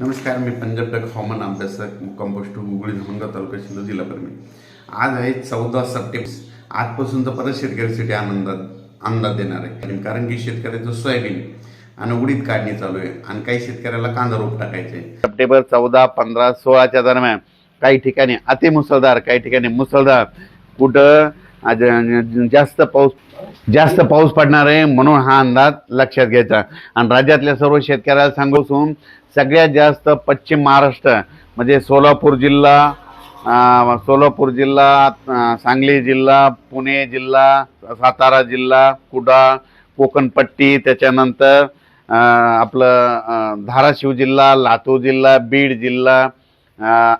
नमस्कार मी पंजाब डक हवामान अभ्यासक मुक्काम पोस्ट गुगळी धामणगाव तालुका शिंदे जिल्हा परमी आज आहे चौदा सप्टेंबर. आजपासून तर परत शेतकऱ्यांसाठी आनंदात अंदाज देणार आहे. कारण की शेतकऱ्याचं सोयाबीन आणि उडीद काढणी चालू आहे आणि काही शेतकऱ्याला कांदा रोप टाकायचे आहे. सप्टेंबर चौदा पंधरा सोळाच्या दरम्यान काही ठिकाणी अतिमुसळधार काही ठिकाणी मुसळधार. कुठं? आज- जास्त पाऊस जास्त पाऊस पडणार आहे म्हणून हा अंदाज लक्षात घ्यायचा. आणि राज्यातल्या सर्व शेतकऱ्याला सांगून सगळ्यात जास्त पश्चिम महाराष्ट्र म्हणजे सोलापूर जिल्हा सोलापूर जिल्हा सांगली जिल्हा पुणे जिल्हा सातारा जिल्हा कुडा कोकणपट्टी त्याच्यानंतर आपलं धाराशिव जिल्हा लातूर जिल्हा बीड जिल्हा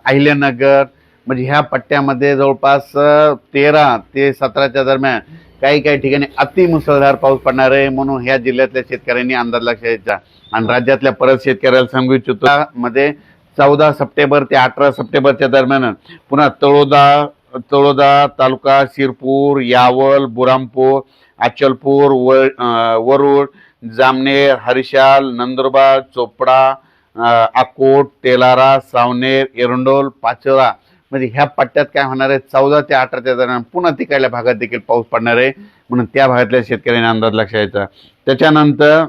अहिल्यानगर म्हणजे ह्या पट्ट्यामध्ये जवळपास तेरा ते सतराच्या दरम्यान काही काही ठिकाणी अतिमुसळधार पाऊस पडणार आहे म्हणून ह्या जिल्ह्यातल्या शेतकऱ्यांनी अंदाज लक्षात घ्यायचा. आणि राज्यातल्या परत शेतकऱ्याला सांगू इच्छितो मध्ये चौदा सप्टेंबर ते अठरा सप्टेंबरच्या दरम्यान पुन्हा तळोदा तळोदा तालुका शिरपूर यावल बुरामपूर अचलपूर व वरुड जामनेर हरिशाल नंदुरबार चोपडा अकोट तेलारा सावनेर एरंडोल पाचोरा म्हणजे ह्या पट्ट्यात काय होणार आहे? चौदा ते अठराच्या दरम्यान पुन्हा तिकडल्या भागात देखील पाऊस पडणार आहे. म्हणून त्या भागातल्या शेतकऱ्यांनी अंदाज लक्षात द्यायचा त्याच्यानंतर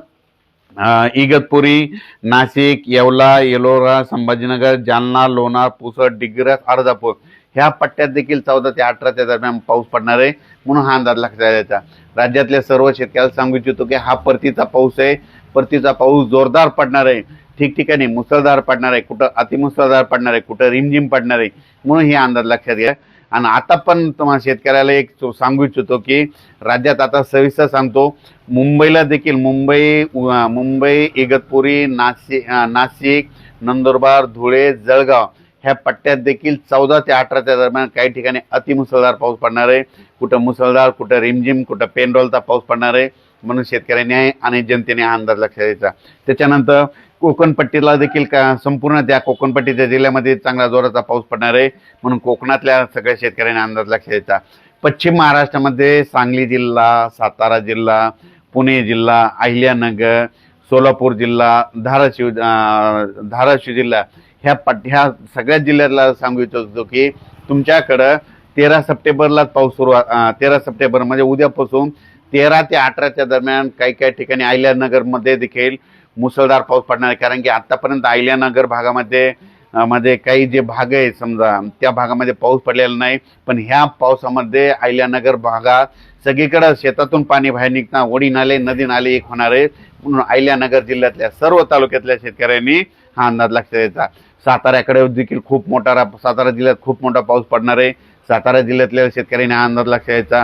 इगतपुरी नाशिक येवला येलोरा संभाजीनगर जालना लोणार पुसद डिग्रस अर्धापूर ह्या पट्ट्यात देखील चौदा ते अठराच्या दरम्यान पाऊस पडणार आहे. म्हणून हा अंदाज लक्षात द्यायचा राज्यातल्या सर्व शेतकऱ्याला सांगू इच्छितो की हा परतीचा पाऊस आहे. परतीचा पाऊस जोरदार पडणार आहे. ठिकठिकाणी मुसळधार पडणार आहे कुठं अतिमुसळधार पडणार आहे कुठं रिमझिम पडणार आहे म्हणून हे अंदाज लक्षात घ्या. आणि आता पण तुम्हाला शेतकऱ्याला एक सांगू इच्छितो की राज्यात आता सविस्तर सांगतो मुंबईला देखील मुंबई मुंबई इगतपुरी नाशिक नाशिक नंदुरबार धुळे जळगाव ह्या पट्ट्यात देखील चौदा ते अठराच्या दरम्यान काही ठिकाणी अतिमुसळधार पाऊस पडणार आहे. कुठं मुसळधार कुठं रिमझिम कुठं पेनरोलचा पाऊस पडणार आहे. म्हणून शेतकऱ्यांनी आणि जनतेने हा अंदाज लक्षात द्यायचा त्याच्यानंतर कोकणपट्टीला देखील का संपूर्ण त्या कोकणपट्टीच्या जिल्ह्यामध्ये चांगला जोराचा पाऊस पडणार आहे म्हणून कोकणातल्या सगळ्या शेतकऱ्यांनी अंदाज लक्षात द्यायचा पश्चिम महाराष्ट्रामध्ये सांगली जिल्हा सातारा जिल्हा पुणे जिल्हा अहिल्यानगर सोलापूर जिल्हा धाराशिव धाराशिव जिल्हा ह्या पट ह्या सगळ्या जिल्ह्यातला सांगू इच्छितो की तुमच्याकडं तेरा सप्टेंबरलाच पाऊस सुरू तेरा सप्टेंबर म्हणजे उद्यापासून तेरा ते अठराच्या दरम्यान काही काही ठिकाणी अहिल्यानगरमध्ये देखील मुसळधार पाऊस पडणार आहे. कारण की आत्तापर्यंत अहिल्यानगर भागामध्ये मध्ये काही जे भाग आहे समजा त्या भागामध्ये पाऊस पडलेला नाही. पण ह्या पावसामध्ये अहिल्यानगर भागात सगळीकडं शेतातून पाणी बाहेर निघता ओढी नाले नदी नाले एक होणार आहे म्हणून अहिल्यानगर जिल्ह्यातल्या सर्व तालुक्यातल्या शेतकऱ्यांनी हा अंदाज लक्षात द्यायचा साताऱ्याकडे देखील खूप मोठा रा- सातारा जिल्ह्यात खूप मोठा पाऊस पडणार आहे. सातारा जिल्ह्यातल्या शेतकऱ्यांनी हा अंदाज लक्षात द्यायचा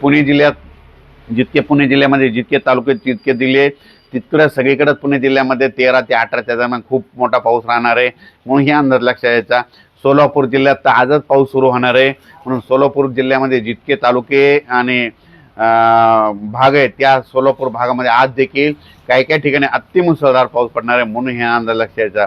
पुणे जिल्ह्यात जितके पुणे जिल्ह्यामध्ये जितके तालुके तितके दिले तितकडं सगळीकडंच पुणे जिल्ह्यामध्ये तेरा ते अठराच्या दरम्यान खूप मोठा पाऊस राहणार आहे. म्हणून हे अंदाज लक्षात यायचा सोलापूर जिल्ह्यात तर आजच पाऊस सुरू होणार आहे. म्हणून सोलापूर जिल्ह्यामध्ये जितके तालुके आणि भाग आहेत त्या सोलापूर भागामध्ये आज देखील काही काही ठिकाणी अतिमुसळधार पाऊस पडणार आहे. म्हणून हे अंदाज लक्षात यायचा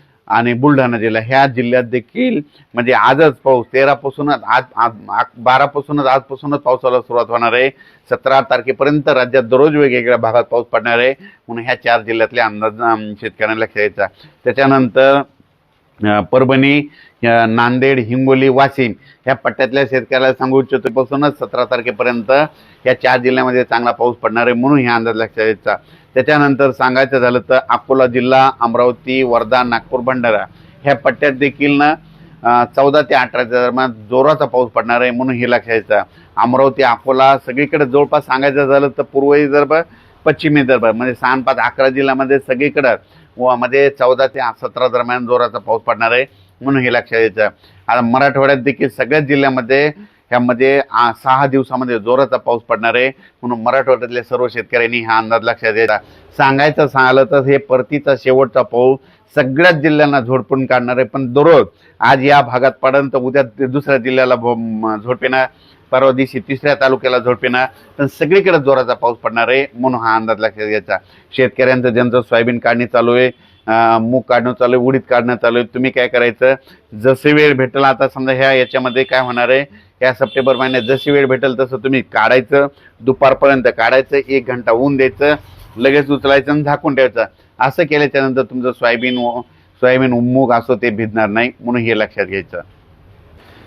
आणि बुलढाणा जिल्हा. ह्या जिल्ह्यात देखील म्हणजे आजच पाऊस तेरापासूनच आज आज बारापासूनच आजपासूनच पावसाला सुरुवात होणार आहे. सतरा तारखेपर्यंत राज्यात दररोज वेगवेगळ्या भागात पाऊस पडणार आहे. म्हणून ह्या चार जिल्ह्यातले अंदाज शेतकऱ्यांना लक्ष द्यायचा त्याच्यानंतर परभणी नांदेड हिंगोली वाशिम ह्या पट्ट्यातल्या शेतकऱ्याला सांगू इच्छितोपासूनच सतरा तारखेपर्यंत या चार जिल्ह्यामध्ये चांगला पाऊस पडणार आहे म्हणून ह्या अंदाज लक्षात द्यायचा त्याच्यानंतर सांगायचं झालं तर अकोला जिल्हा अमरावती वर्धा नागपूर भंडारा ह्या पट्ट्यात देखील ना चौदा ते अठराच्या दरम्यान जोराचा पाऊस पडणार आहे म्हणून हे लक्षात द्यायचं अमरावती अकोला सगळीकडे जवळपास सांगायचं झालं तर पूर्व विदर्भ पश्चिमी विदर्भ म्हणजे सहा पाच अकरा जिल्ह्यामध्ये सगळीकडं मध्ये चौदा ते सतरा दरम्यान जोराचा पाऊस पडणार आहे म्हणून हे लक्षात द्यायचं आता मराठवाड्यात देखील सगळ्याच जिल्ह्यामध्ये ह्यामध्ये आ- सहा दिवसामध्ये जोराचा पाऊस पडणार आहे म्हणून मराठवाड्यातल्या सर्व शेतकऱ्यांनी हा अंदाज लक्षात द्यायचा सांगायचं सांगलं तर हे परतीचा शेवटचा पाऊस सगळ्याच जिल्ह्यांना झोडपून काढणार आहे. पण दररोज आज या भागात पडन तर उद्या दुसऱ्या जिल्ह्याला भो- म- परवा दिवशी तिसऱ्या तालुक्याला झोडपेना तर सगळीकडे जोराचा पाऊस पडणार आहे म्हणून हा अंदाज लक्षात घ्यायचा. शेतकऱ्यांचं ज्यांचं सोयाबीन काढणी चालू आहे मूग काढणं चालू आहे उडीद काढणं चालू आहे तुम्ही काय करायचं? जसे वेळ भेटेल आता समजा ह्या याच्यामध्ये काय होणार आहे? ह्या सप्टेंबर महिन्यात जशी वेळ भेटेल तसं तुम्ही काढायचं दुपारपर्यंत काढायचं एक घंटा ऊन द्यायचं लगेच उचलायचं आणि झाकून ठेवायचं. असं केल्याच्यानंतर तुमचं सोयाबीन व- सोयाबीन मूग असो ते भिजणार नाही म्हणून हे लक्षात घ्यायचं.